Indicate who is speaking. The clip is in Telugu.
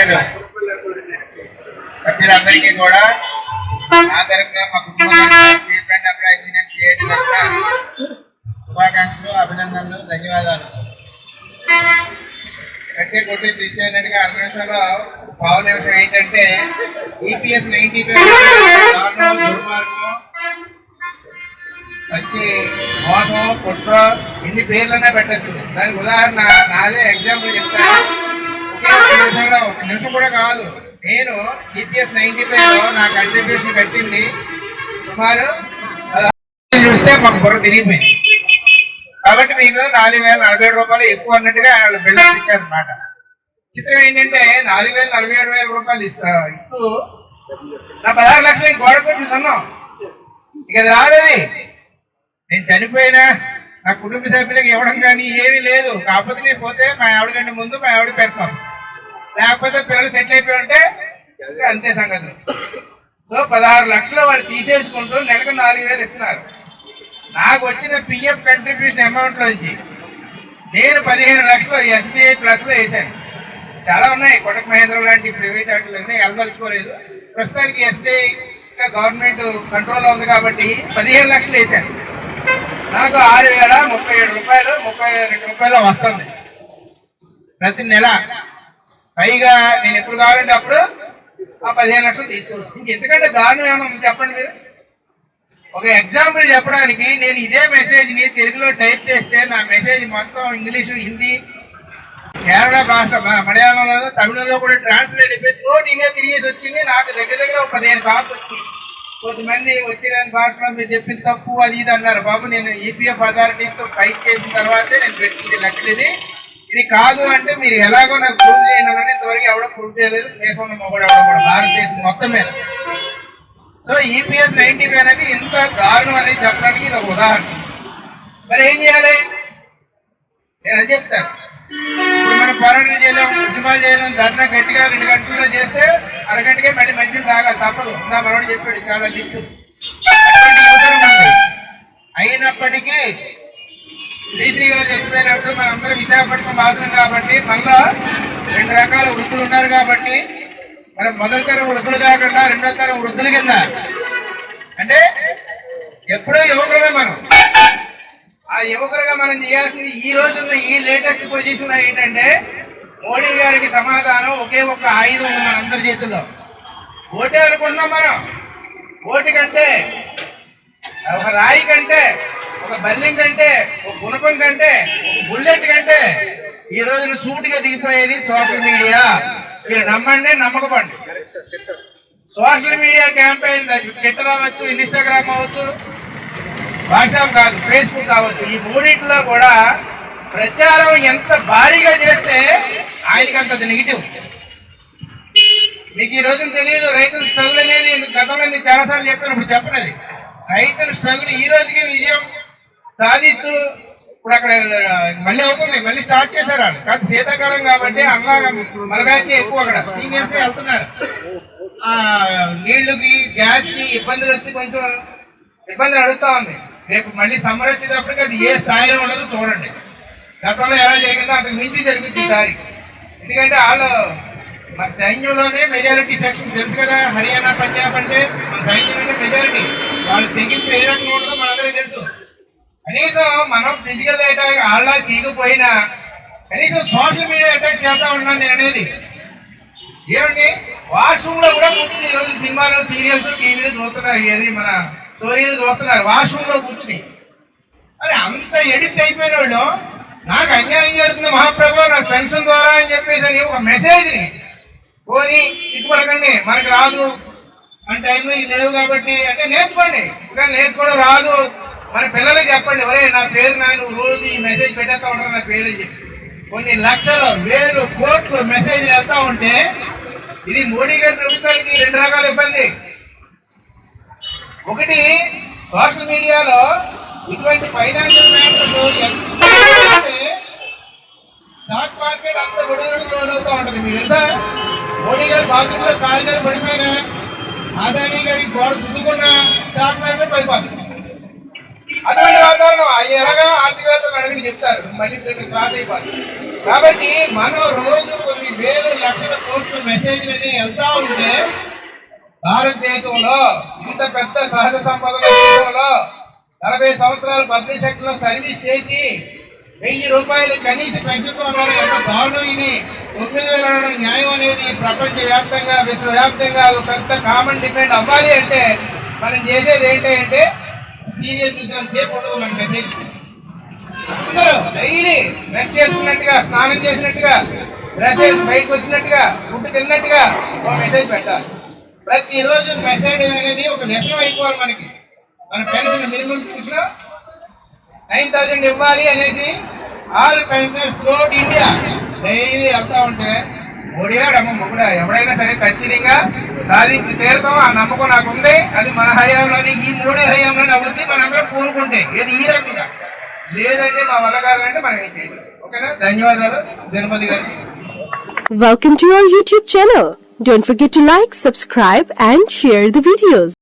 Speaker 1: పదిహేను సభ్యులందరికీ కూడా నా తరఫున మా కుటుంబం చీఫ్ ఎంప్లాయీస్ యూనియన్ సిఐటి తరఫున శుభాకాంక్షలు అభినందనలు ధన్యవాదాలు. కట్టే కొట్టి తెచ్చేటట్టుగా అర్ధ నిమిషంలో పావు నిమిషం ఏంటంటే ఈపీఎస్ నైన్టీ ఫైవ్ దుర్మార్గం వచ్చి మోసం కుట్ర ఎన్ని పేర్లన్నా పెట్టచ్చు. దానికి ఉదాహరణ నాదే ఎగ్జాంపుల్ చెప్తాను. ఒక నిమిషం కూడా కాదు. నేను ఈపీఎస్ నైన్టీ ఫైవ్లో నా కంట్రిబ్యూషన్ కట్టింది సుమారు చూస్తే మాకు బుర్ర తిరిగిపోయింది. కాబట్టి మీకు నాలుగు వేల నలభై ఏడు రూపాయలు ఎక్కువ అన్నట్టుగా వాళ్ళు బిల్డప్ ఇచ్చారనమాట చిత్రం ఏంటంటే నాలుగు వేల నలభై ఏడు వేల రూపాయలు ఇస్తా ఇస్తూ నా పదహారు లక్షలు గోడ కొంచెం సొన్నాం. ఇక అది రాలేదు. నేను చనిపోయినా నా కుటుంబ సభ్యులకు ఇవ్వడం కానీ ఏమీ లేదు. కాకపోతే నేను పోతే మా ఆవిడ కంటే ముందు మా ఆవిడ పెడతాం. లేకపోతే పిల్లలు సెటిల్ అయిపోయి ఉంటే అంతే సంగతులు. సో పదహారు లక్షలు వాళ్ళు తీసేసుకుంటూ నెలకు నాలుగు వేలు ఇస్తున్నారు. నాకు వచ్చిన పిఎఫ్ కంట్రిబ్యూషన్ అమౌంట్ నుంచి నేను పదిహేను లక్షలు ఎస్బీఐ ప్లస్లో వేసాను చాలా ఉన్నాయి. కొటక్ మహేంద్ర లాంటి ప్రైవేట్ వాటిలో వెళ్ళదలుచుకోలేదు ప్రస్తుతానికి ఎస్బీఐ గవర్నమెంట్ కంట్రోల్లో ఉంది కాబట్టి పదిహేను లక్షలు వేసాను నాకు ఆరు వేల ముప్పై ఏడు రూపాయలు ముప్పై రెండు రూపాయలు వస్తుంది. ప్రతి నెల పైగా నేను ఎప్పుడు కావాలంటే అప్పుడు ఆ పదిహేను లక్షలు తీసుకోవచ్చు. ఇంక ఎందుకంటే దారుణం ఏమన్నా చెప్పండి మీరు? ఒక ఎగ్జాంపుల్ చెప్పడానికి నేను ఇదే మెసేజ్ని తెలుగులో టైప్ చేస్తే నా మెసేజ్ మొత్తం ఇంగ్లీషు హిందీ కేరళ భాష మలయాళంలో తమిళంలో కూడా ట్రాన్స్లేట్ అయిపోయి రోడ్ ఇండియా తిరిగేసి వచ్చింది. నాకు దగ్గర దగ్గర ఒక పదిహేను కాల్స్ వచ్చింది కొంతమంది వచ్చిన భాషలో మీరు చెప్పింది తప్పు అది ఇది అన్నారు. బాబు నేను ఈపీఎఫ్ అథారిటీస్తో ఫైట్ చేసిన తర్వాతే నేను పెట్టింది లెక్కలు ఇది కాదు అంటే మీరు ఎలాగో నాకు ప్రూవ్ చేయాలని ఇంతవరకు ఎవడో ప్రూవ్ చేయలేదు. దేశంలో మొగడు ఎవడో కూడా భారతదేశం మొత్తం మీద. సో ఈపీఎస్ నైన్టీ ఫైవ్ అనేది ఇంత దారుణం అనేది చెప్పడానికి ఇది ఒక ఉదాహరణ. మరి ఏం చేయాలి? నేను అది చెప్తాను. ఇప్పుడు మనం పోరాటం చేయలేం ఉద్యమాలు చేయలేం ధర్నా గట్టిగా రెండు గంటల్లో చేస్తే అరగంటకే మళ్ళీ మంచి బాగా తప్పదు. నా మనోడు చెప్పాడు చాలా లిస్టు. అయినప్పటికీ శ్రీశ్రీ గారు చనిపోయినప్పుడు మనందరం విశాఖపట్నం వాసనం కాబట్టి మళ్ళా రెండు రకాల వృద్ధులు ఉన్నారు కాబట్టి మనం మొదటి తరం వృద్ధులు కాకుండా రెండో తరం వృద్ధుల కింద. అంటే ఎప్పుడో యువకులమే మనం. ఆ యువకులుగా మనం చేయాల్సింది ఈ రోజున్న ఈ లేటెస్ట్ పొజిషన్ ఏంటంటే మోడీ గారికి సమాధానం ఒకే ఒక్క ఆయుధం ఉంది మనందరి చేతుల్లో. ఓటే అనుకుంటున్నాం మనం. ఓటు కంటే ఒక రాయి కంటే ఒక బల్లిం కంటే ఒక గుణపం కంటే ఒక బుల్లెట్ కంటే ఈ రోజున సూటిగా దిగిపోయేది సోషల్ మీడియా. మీరు నమ్మండి నమ్మకపండి సోషల్ మీడియా క్యాంపెయిన్ ట్విట్టర్ అవ్వచ్చు ఇన్స్టాగ్రామ్ అవ్వచ్చు వాట్సాప్ కాదు ఫేస్బుక్ కావచ్చు. ఈ మూడింటిలో కూడా ప్రచారం ఎంత భారీగా చేస్తే ఆయనకి అంత నెగిటివ్. మీకు ఈ రోజున తెలియదు రైతుల స్ట్రగుల్ అనేది గతంలో నేను చాలాసార్లు చెప్పాను ఇప్పుడు చెప్పనది రైతుల స్ట్రగుల్ ఈ రోజుకి విజయం సాధిస్తూ ఇప్పుడు అక్కడ మళ్ళీ అవుతుంది మళ్ళీ స్టార్ట్ చేశారు వాళ్ళు. కాదు శీతాకాలం కాబట్టి అన్న మన బ్యాచ్ ఎక్కువ అక్కడ. సీనియర్స్ వెళ్తున్నారు. ఆ నీళ్ళకి గ్యాస్కి ఇబ్బందులు వచ్చి కొంచెం ఇబ్బంది నడుస్తా ఉంది. రేపు మళ్ళీ సమ్మర్ వచ్చేటప్పటికి అది ఏ స్థాయిలో ఉండదో చూడండి. గతంలో ఎలా జరిగిందో అంతకు మించి జరుగుతుంది ఈసారి ఎందుకంటే వాళ్ళు మన సైన్యంలోనే మెజారిటీ సెక్షన్ తెలుసు కదా హర్యానా పంజాబ్ అంటే మన సైన్యంలోనే మెజారిటీ వాళ్ళు తెగింపు ఏ రకంగా ఉండదో మనందరికీ తెలుసు. కనీసం మనం ఫిజికల్ అటాక్ ఆళ్ళ చేయకపోయినా కనీసం సోషల్ మీడియా అటాక్ చేస్తా ఉంటున్నాను నేను అనేది. ఏమండి? వాష్రూమ్లో కూడా కూర్చుని ఈరోజు రోజు సినిమాలు సీరియల్స్ టీవీలు చూస్తున్నారు ఏది మన స్టోరీలు చూస్తున్నారు వాష్రూమ్లో కూర్చుని. అని అంత ఎడిక్ట్ అయిపోయిన వాళ్ళు నాకు అన్యాయం జరుగుతుంది మహాప్రభు నాకు పెన్షన్ ద్వారా అని చెప్పేసి అని ఒక మెసేజ్ని పోని సిగ్గుపడకండి మనకు రాదు. మన టైంలో లేవు కాబట్టి అంటే నేర్చుకోండి. ఇంకా నేర్చుకోవడం రాదు. మన పిల్లలకి చెప్పండి ఎవరే నా పేరు నాయన రోజు ఈ మెసేజ్ పెట్టేస్తా ఉంటారు నా పేరు కొన్ని లక్షలు వేలు కోట్లు మెసేజ్ వెళ్తా ఉంటే ఇది మోడీ గారి ప్రభుత్వానికి రెండు రకాల ఇబ్బంది. ఒకటి సోషల్ మీడియాలో ఇటువంటి ఫైనాన్షియల్ మ్యాటర్స్ స్టాక్ మార్కెట్ అంత గొడవలు లోన్ ఉంటుంది. మీకు తెలుసా? మోడీ గారు బాత్రూమ్లో కాళ్ళు పడిపోయినా అదానీ గారి గోడ దుద్దుకున్నా స్టాక్ మార్కెట్ పడిపోతుంది అటువంటి వాతావరణం అవి ఎలాగా ఆర్థికవేత్తలు అడిగి చెప్తారు. మళ్ళీ దగ్గర క్రాస్ అయిపోతుంది కాబట్టి మనం రోజు కొన్ని వేలు లక్షల కోట్ల మెసేజ్లని వెళ్తా ఉంటే భారతదేశంలో ఇంత పెద్ద సహజ సంపదల దేశంలో నలభై సంవత్సరాలు పబ్లిక్ శక్తిలో సర్వీస్ చేసి వెయ్యి రూపాయలు కనీస పెన్షన్తో ఉన్నారు ఎంత దారుణం ఇది. తొమ్మిది వేల న్యాయం అనేది ప్రపంచ వ్యాప్తంగా విశ్వవ్యాప్తంగా ఒక పెద్ద కామన్ డిమాండ్ అవ్వాలి అంటే మనం చేసేది ఏంటంటే సీరియల్ చూసినంత సేపు ఉండదు మన మెసేజ్. అందరూ డైలీ బ్రష్ చేసుకున్నట్టుగా స్నానం చేసినట్టుగా బ్రష్ చేసి బయటకు వచ్చినట్టుగా ఫుడ్ తిన్నట్టుగా ఒక మెసేజ్ పెట్టాలి. ప్రతిరోజు మెసేజ్ అనేది ఒక వ్యసనం అయిపోవాలి మనకి. మన పెన్షన్ మినిమం చూసినా నైన్ థౌజండ్ ఇవ్వాలి అనేసి all pensioners throughout India daily వెళ్తూ ఉంటే ఓడియాడమ్మ మొగుడా ఎవడైనా సరే ఖచ్చితంగా సాధించి తీరుతాం ఆ నమ్మకం నాకు ఉంది అది మన హయాంలోని ఈ మూడే హయాంలోని అవుద్ది మనందరం కోరుకుంటే ఇది ఈ రకంగా? లేదంటే మా వల్ల కాదంటే మనం ఏం చేయాలి. ఓకేనా? ధన్యవాదాలు. దినపతి గారు.
Speaker 2: Welcome to our YouTube channel. Don't forget to like, subscribe and share the videos.